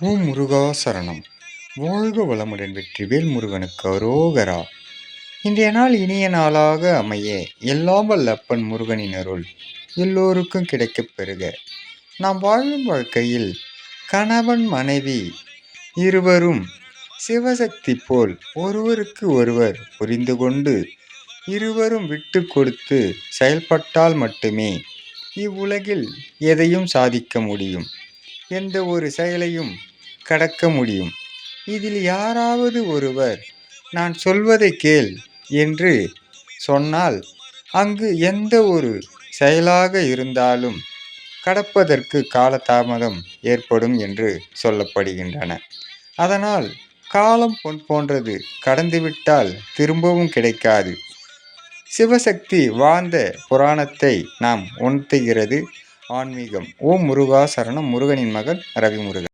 ஓ முருகா சரணம். வாழ்க வளமுடன் வெற்றிவேல் முருகனுக்கு அரோகரா. இன்றைய நாள் இனிய நாளாக அமைய எல்லாம் வல்ல அப்பன் முருகனின் அருள் எல்லோருக்கும் கிடைக்கப் பெறுக. நாம் வாழும் வாழ்க்கையில் கணவன் மனைவி இருவரும் சிவசக்தி போல் ஒருவருக்கு ஒருவர் புரிந்து கொண்டு இருவரும் விட்டு கொடுத்து செயல்பட்டால் மட்டுமே இவ்வுலகில் எதையும் சாதிக்க முடியும். எந்த ஒரு செயலையும் கடக்க முடியும். இதில் யாராவது ஒருவர் நான் சொல்வதை கேள் என்று சொன்னால் அங்கு எந்த ஒரு செயலாக இருந்தாலும் கடப்பதற்கு காலதாமதம் ஏற்படும் என்று சொல்லப்படுகின்றன. அதனால் காலம் பொன் போன்றது கடந்துவிட்டால் திரும்பவும் கிடைக்காது. சிவசக்தி வாழ்ந்த புராணத்தை நாம் உணர்த்துகிறது. ஆன்மீகம். ஓம் முருகா சரணம். முருகனின் மகன் ரவி முருகன்